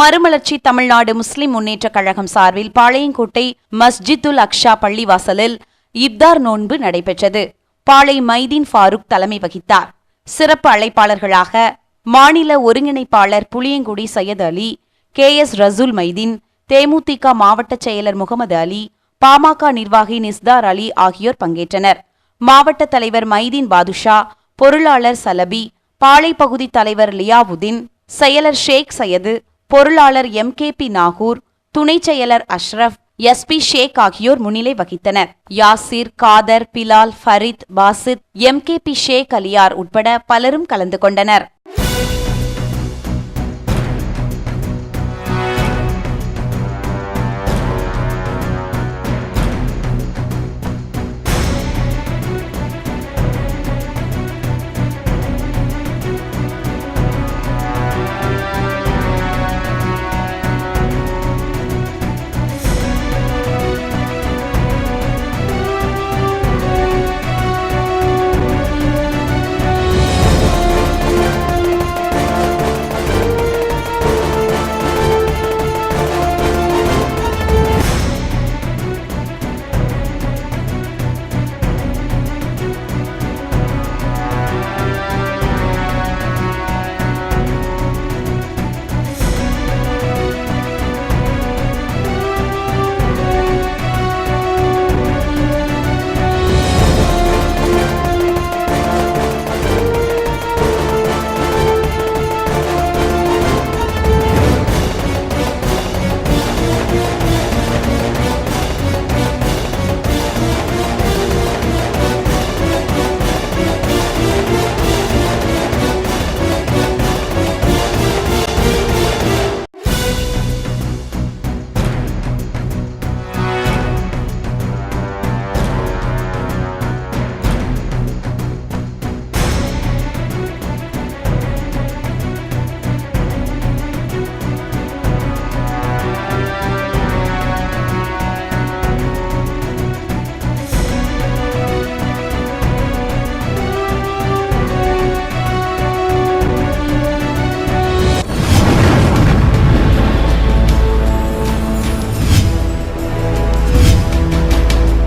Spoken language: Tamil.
மறுமலர்ச்சி தமிழ்நாடு முஸ்லிம் முன்னேற்றக் கழகம் சார்பில் பாளையங்கோட்டை மஸ்ஜித்துல் அக்ஷா பள்ளிவாசலில் இப்தார் நோன்பு நடைபெற்றது. பாளை மைதீன் ஃபாரூக் தலைமை வகித்தார். சிறப்பு அழைப்பாளர்களாக மாநில ஒருங்கிணைப்பாளர் புளியங்குடி சையத் அலி கே எஸ் ரசூல் மைதீன் தேமுதிக மாவட்ட செயலர் முகமது அலி பாமக நிர்வாகி நிஸ்தார் அலி ஆகியோர் பங்கேற்றனர். மாவட்ட தலைவர் மைதீன் பாதுஷா பொருளாளர் சலபி பாளை பகுதி தலைவர் லியாவுதீன் செயலர் ஷேக் சையது பொருளாளர் எம் கே பி நாகூர் துணைச் செயலர் அஷ்ரப் எஸ்பி ஷேக் ஆகியோர் முன்னிலை வகித்தனர். Yasir Khader Bilal Farid Basith M K P Sheikh Aliyar உட்பட பலரும் கலந்து கொண்டனர்.